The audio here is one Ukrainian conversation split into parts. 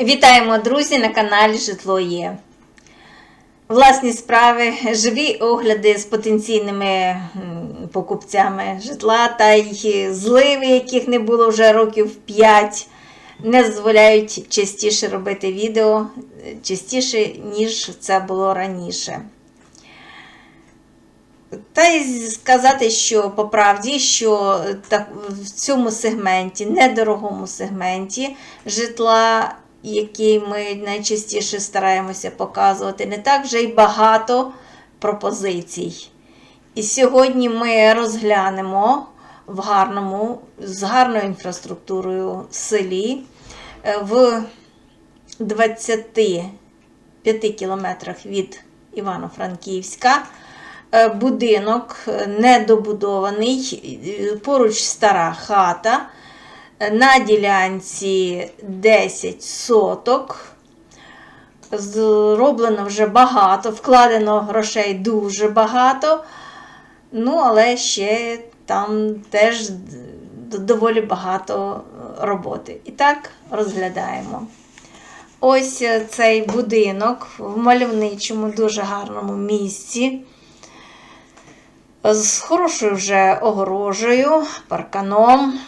Вітаємо, друзі, на каналі Житло Є. Власні справи, живі огляди з потенційними покупцями житла та й зливи, яких не було вже років 5, не дозволяють частіше робити відео, частіше, ніж це було раніше. Та й сказати, що по правді, що в цьому сегменті, недорогому сегменті житла, який ми найчастіше стараємося показувати, не так вже й багато пропозицій. І сьогодні ми розглянемо в гарному, з гарною інфраструктурою в селі е, в 25 кілометрах від Івано-Франківська. Е, Будинок е, недобудований, поруч стара хата. На ділянці 10 соток. Зроблено вже багато, вкладено грошей дуже багато. Ну, але ще там теж доволі багато е, роботи. І так розглядаємо. Ось е, цей будинок в мальовничому, дуже гарному місці. З хорошою вже огорожею, парканом.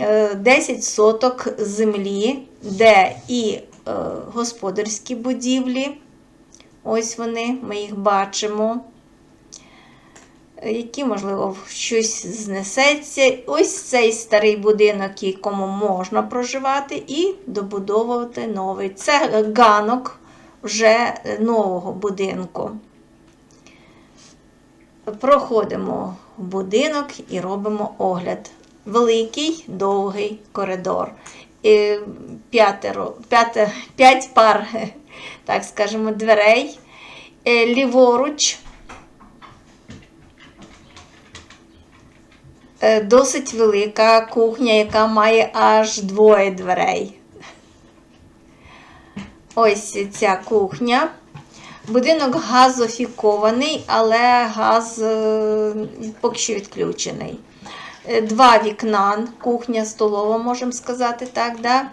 Е, 10 соток землі, де і е, господарські будівлі. Ось вони, ми їх бачимо. Е, Які, можливо, щось знесеться. Ось цей старий будинок, якому можна проживати, і добудовувати новий. Це ганок вже нового будинку. Проходимо будинок і робимо огляд. Великий, довгий коридор. П'ятеро, п'яте, п'ять пар, так скажемо, дверей. Е, Ліворуч. Е, Досить велика кухня, яка має аж двоє дверей. Ось ця кухня. Будинок газофікований, але газ е, поки що відключений. Е, Два вікна, кухня, столова, можемо сказати так. Да?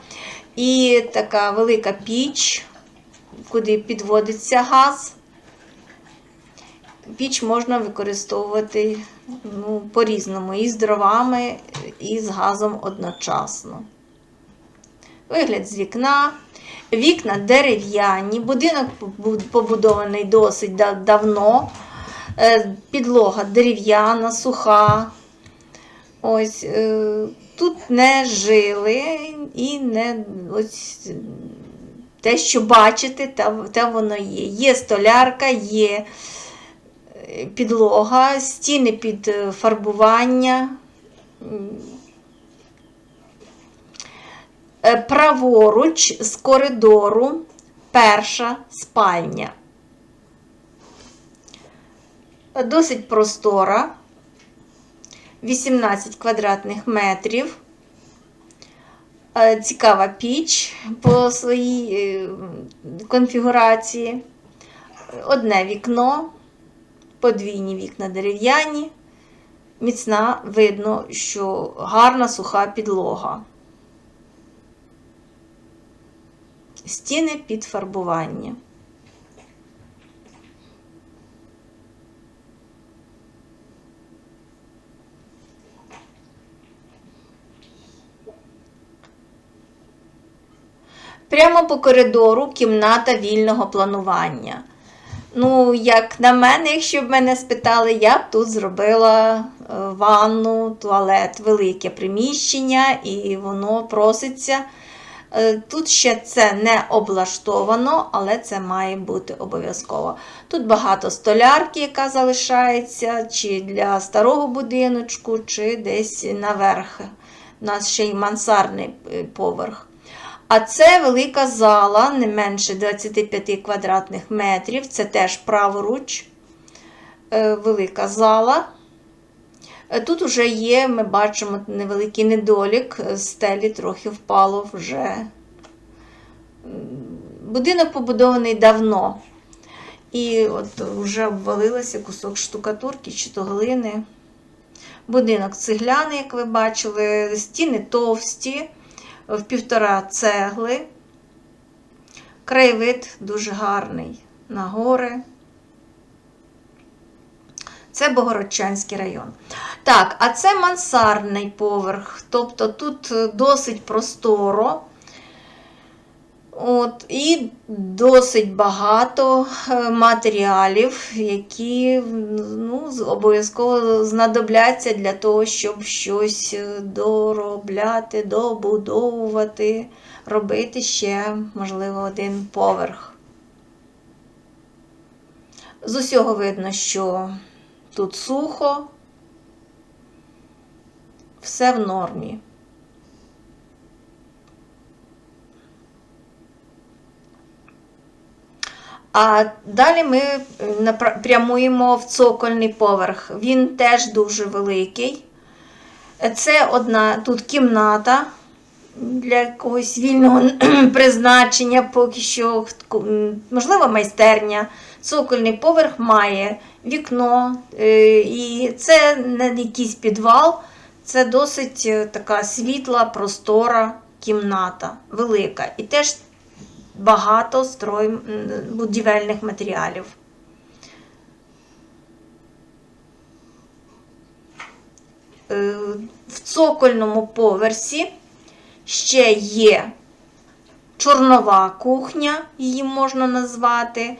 І така велика піч, куди підводиться газ. Піч можна використовувати ну, по-різному, і з дровами, і з газом одночасно. Вигляд з вікна. Вікна дерев'яні, будинок побудований досить давно. Е, Підлога дерев'яна, суха. Ось е, тут не жили і не ось те, що бачите, те, те воно є. Є столярка, є е, підлога, стіни під е, фарбування. Праворуч з коридору перша спальня. Досить простора, 18 квадратних метрів. Е, Цікава піч по своїй е, конфігурації. Одне вікно, подвійні вікна дерев'яні. Міцна, видно, що гарна суха підлога. Стіни під фарбування. Прямо по коридору кімната вільного планування. Ну, як на мене, якщо б мене спитали, я б тут зробила е, ванну, туалет, велике приміщення, і воно проситься. Е, Тут ще це не облаштовано, але це має бути обов'язково. Тут багато столярки, яка залишається, чи для старого будиночку, чи десь наверх. У нас ще й мансардний е, поверх. А це велика зала, не менше 25 квадратних метрів. Це теж праворуч. Е, Велика зала. Е, Тут вже є, ми бачимо невеликий недолік, стелі трохи впало вже. Будинок побудований давно. І от вже обвалився кусок штукатурки чи то глини. Будинок цегляний, як ви бачили, стіни товсті, в півтора цегли. Краєвид дуже гарний на гори. Це Богородчанський район. Так, а це мансардний поверх. Тобто тут е, досить просторо. От, І досить багато е, матеріалів, які ну, обов'язково знадобляться для того, щоб щось е, доробляти, добудовувати, робити ще, можливо, один поверх. З усього видно, що тут сухо, все в нормі. А далі ми е, прямуємо в цокольний поверх. Він теж дуже великий. Це одна тут кімната для якогось вільного призначення, поки що, можливо, майстерня. Цокольний поверх має вікно, е, і це не якийсь підвал, це досить е, така світла, простора кімната, велика. І теж багато строй будівельних матеріалів. Е, В цокольному поверсі ще є чорнова кухня, її можна назвати.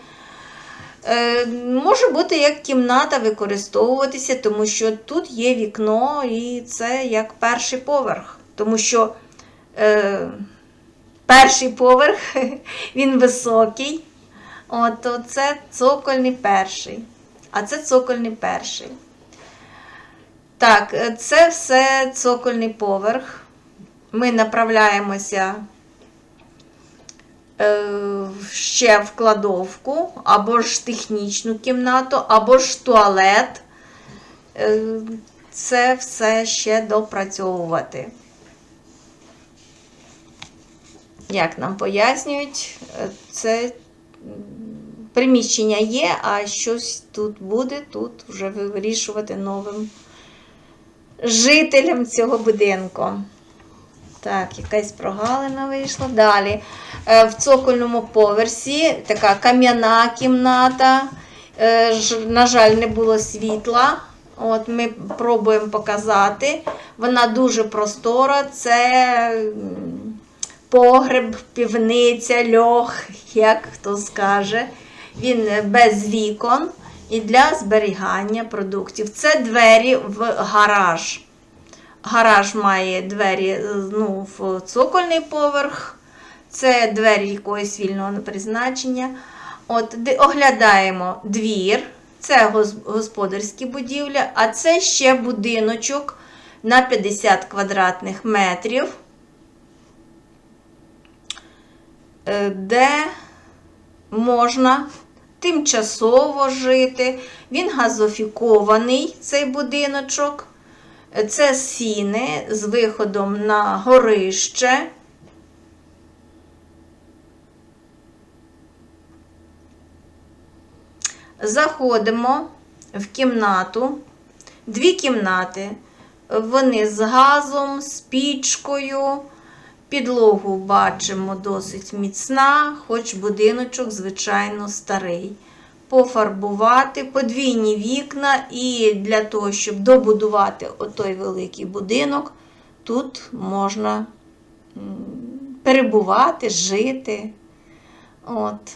Е, Може бути як кімната використовуватися, тому що тут є вікно, і це як перший поверх. Тому що е, перший поверх він високий. От, то це цокольний перший. А це цокольний перший. Так, е, це все цокольний поверх. Ми направляємося е, ще в кладовку, або ж технічну кімнату, або ж туалет. Е, Це все ще допрацьовувати. Як нам пояснюють, е, це приміщення є, а щось тут буде, тут вже вирішувати новим жителям цього будинку. Так, якась прогалина вийшла. Далі. Е, В цокольному поверсі така кам'яна кімната. Е, На жаль, не було світла. От Ми пробуємо показати. Вона дуже простора. Це погреб, півниця, льох, як хто скаже. Він без вікон і для зберігання продуктів. Це двері в гараж. Гараж має двері ну, в цокольний поверх, це двері якогось вільного призначення. От, оглядаємо двір, це господарські будівлі, а це ще будиночок на 50 квадратних метрів, де можна тимчасово жити. Він газофікований, цей будиночок. Це сіни з виходом на горище. Заходимо в кімнату. Дві кімнати. Вони з газом, з пічкою. Підлогу бачимо досить міцна, хоч будиночок, звичайно, старий. Пофарбувати подвійні вікна, і для того, щоб добудувати отой великий будинок, тут можна перебувати, жити. От.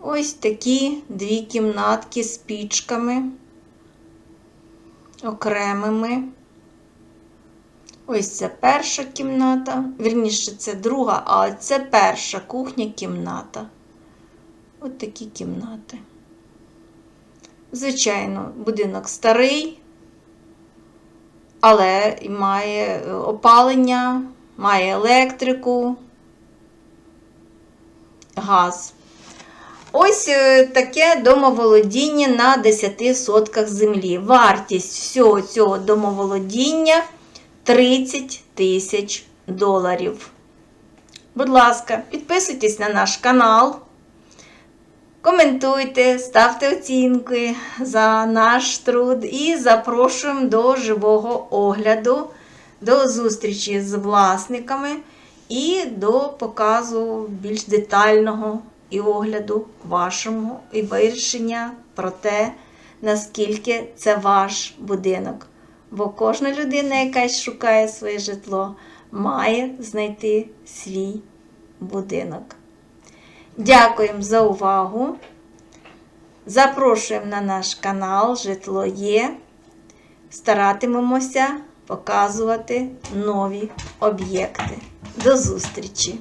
Ось такі дві кімнатки з пічками окремими. Ось це перша кімната. Вірніше, це друга, а це перша кухня-кімната. Ось такі кімнати. Звичайно, будинок старий, але має е, опалення, має електрику, газ. Ось е, таке домоволодіння на 10 сотках землі. Вартість всього цього домоволодіння 30 тисяч доларів. Будь ласка, підписуйтесь на наш канал, коментуйте, ставте оцінки за наш труд і запрошуємо до живого огляду, до зустрічі з власниками і до показу більш детального і огляду вашому, і вирішення про те, наскільки це ваш будинок. Бо кожна людина, яка шукає своє житло, має знайти свій будинок. Дякуємо за увагу. Запрошуємо на наш канал Житло є. Старатимемося показувати нові об'єкти. До зустрічі!